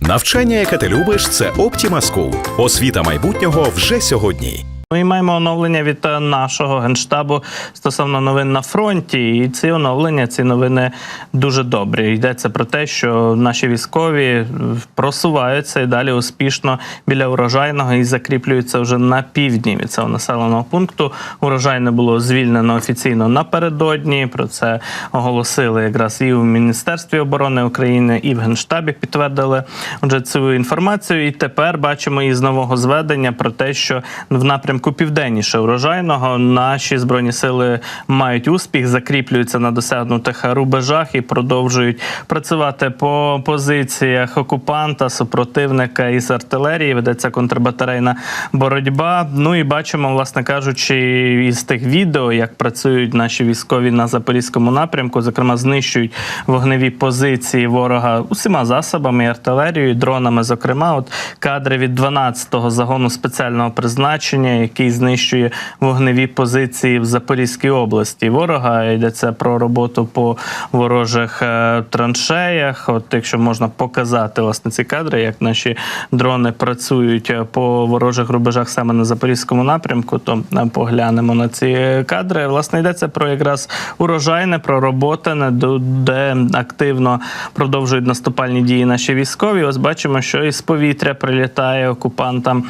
Навчання, яке ти любиш, це Optima School. Освіта майбутнього вже сьогодні. Ми маємо оновлення від е, нашого генштабу стосовно новин на фронті. І ці оновлення, ці новини дуже добрі. Йдеться про те, що наші військові е, просуваються і далі успішно біля урожайного і закріплюються вже на півдні від цього населеного пункту. Урожайне було звільнено офіційно напередодні. Про це оголосили якраз і у Міністерстві оборони України, і в Генштабі підтвердили вже цю інформацію. І тепер бачимо із нового зведення про те, що в напрямку південніше урожайного наші збройні сили мають успіх, закріплюються на досягнутих рубежах і продовжують працювати по позиціях окупанта, супротивника із артилерії. Ведеться контрбатарейна боротьба. Ну і бачимо, власне кажучи, із тих відео, як працюють наші військові на запорізькому напрямку, зокрема, знищують вогневі позиції ворога усіма засобами, артилерією, дронами. Зокрема, от кадри від 12-го загону спеціального призначення, який знищує вогневі позиції в Запорізькій області. Ворога йдеться про роботу по ворожих е, траншеях. От якщо можна показати власне ці кадри, як наші дрони працюють е, по ворожих рубежах саме на запорізькому напрямку, то е, поглянемо на ці кадри. Власне йдеться про якраз урожайне, про роботане, до- де активно продовжують наступальні дії наші військові. Ось бачимо, що із повітря прилітає окупантам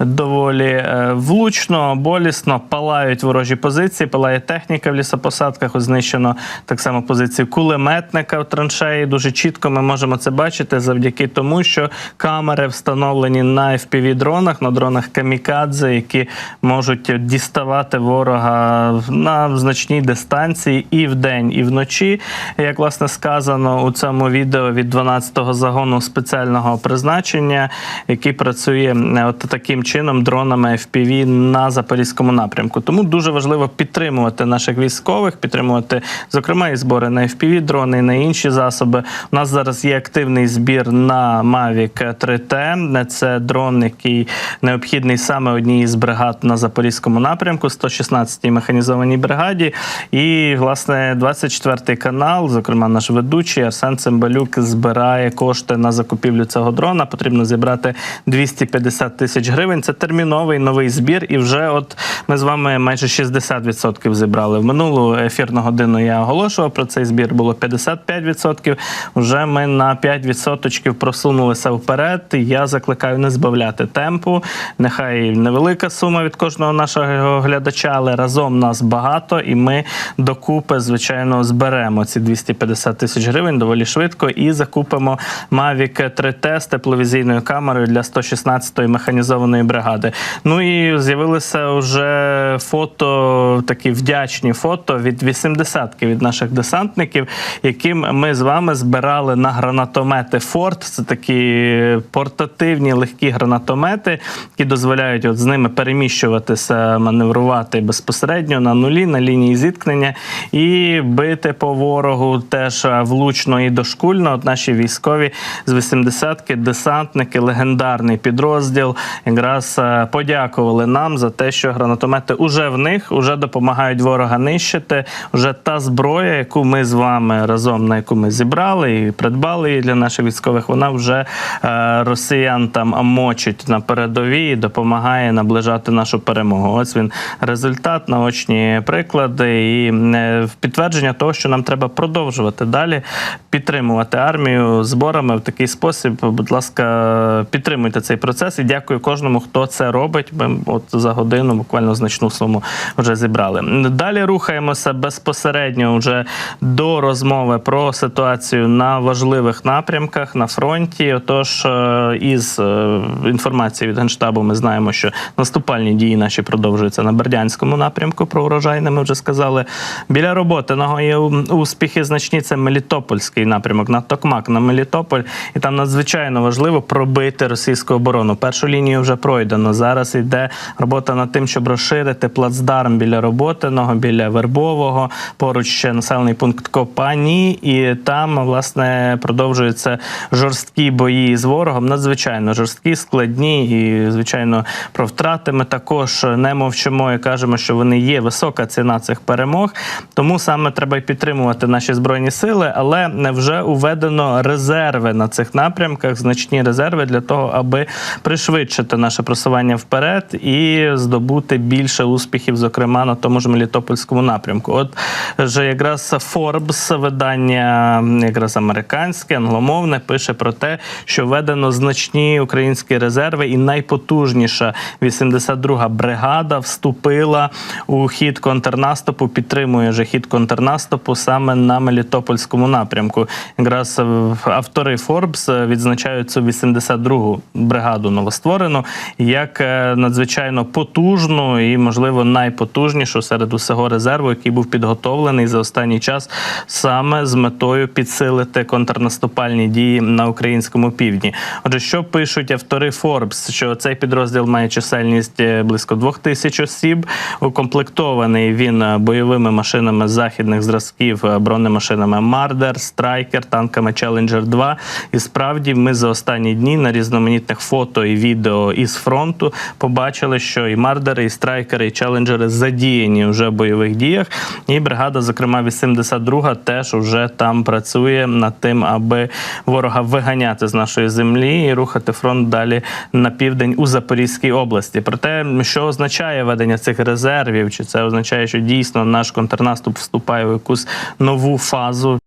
доволі е, влучно, болісно палають ворожі позиції, палає техніка в лісопосадках. Знищено так само позицію кулеметника в траншеї. Дуже чітко ми можемо це бачити завдяки тому, що камери встановлені на fpv дронах, на дронах камікадзе, які можуть діставати ворога на значній дистанції і вдень, і вночі. Як власне сказано у цьому відео від 12-го загону спеціального призначення, який працює е, от таким чином дронами FPV на запорізькому напрямку. Тому дуже важливо підтримувати наших військових, підтримувати зокрема і збори на FPV дрони, і на інші засоби. У нас зараз є активний збір на Mavic 3T. Це дрон, який необхідний саме одній із бригад на запорізькому напрямку, 116-й механізованій бригаді. І власне 24 канал, зокрема наш ведучий Арсен Цимбалюк, збирає кошти на закупівлю цього дрона. Потрібно зібрати 250 тисяч гривень. Це терміновий новий збір. І вже от ми з вами майже 60% зібрали. В минулу ефірну годину я оголошував про цей збір. Було 55%. Вже ми на 5% просунулися вперед. Я закликаю не збавляти темпу. Нехай невелика сума від кожного нашого глядача, але разом нас багато, і ми докупи, звичайно, зберемо ці 250 тисяч гривень доволі швидко і закупимо Mavic 3T з тепловізійною камерою для 116-ї механізованої бригади. Ну і з'явилися вже фото, такі вдячні фото від 80-ки від наших десантників, яким ми з вами збирали на гранатомети Форт. Це такі портативні легкі гранатомети, які дозволяють от з ними переміщуватися, маневрувати безпосередньо на нулі, на лінії зіткнення і бити по ворогу теж влучно і дошкульно. От наші військові з 80-ки, десантники, легендарний підрозділ, якраз е, подякували нам за те, що гранатомети уже в них, уже допомагають ворога нищити. Уже та зброя, яку ми з вами разом на яку ми зібрали і придбали її для наших військових, вона вже е, росіян там мочить на передовій допомагає наближати нашу перемогу. Ось він результат, наочні приклади і е, підтвердження того, що нам треба продовжувати далі підтримувати армію зборами в такий спосіб. Будь ласка, підтримуйте цей процес і дякую кожному, хто це робить. Ми от за годину буквально значну суму вже зібрали. Далі рухаємося безпосередньо вже до розмови про ситуацію на важливих напрямках на фронті. Отож, е, із е, інформації від генштабу, ми знаємо, що наступальні дії наші продовжуються на Бердянському напрямку. Про урожайне ми вже сказали. Біля роботиного є успіхи значні. Це Мелітопольський напрямок на Токмак на Мелітополь, і там надзвичайно важливо пробити російську оборону. Першу лінію вже пройдено. Зараз йде робота над тим, щоб розширити плацдарм біля роботиного, біля вербового, поруч ще населений пункт Копані, і там власне продовжуються жорсткі бої з ворогом. Надзвичайно жорсткі, складні, і звичайно про втрати ми також не мовчимо і кажемо, що вони є висока ціна цих перемог. Тому саме треба й підтримувати наші збройні сили, але не вже уведено резерви на цих напрямках, значні резерви для того, аби пришвидшити наше просування вперед і здобути більше успіхів, зокрема на тому ж Мелітопольському напрямку. От же якраз Forbes, видання якраз американське, англомовне, пише про те, що введено значні українські резерви, і найпотужніша 82-га бригада вступила у хід контрнаступу, підтримує же хід контрнаступу саме на Мелітопольському напрямку. Якраз е, автори Forbes відзначають цю 82-гу бригаду новостворену як е, надзвичайно потужну і, можливо, найпотужнішу серед усього резерву, який був підготовлений за останній час саме з метою підсилити контрнаступальні дії на українському півдні. Отже, що пишуть автори Forbes, що цей підрозділ має чисельність е, близько двох тисяч осіб. Укомплектований він е, бойовими машинами західних зразків, е, бронемашинами Мардер, Страйкер, танками Challenger 2. І справді ми за останні дні на різноманітних фото і відео із фронту побачили, що і Мардери, і Страйкери, і Челенджери задіяні вже в бойових діях. І бригада, зокрема, 82 теж вже там працює над тим, аби ворога виганяти з нашої землі і рухати фронт далі на південь у Запорізькій області. Проте, що означає ведення цих резервів? Чи це означає, що дійсно наш контрнаступ вступає в якусь нову фазу?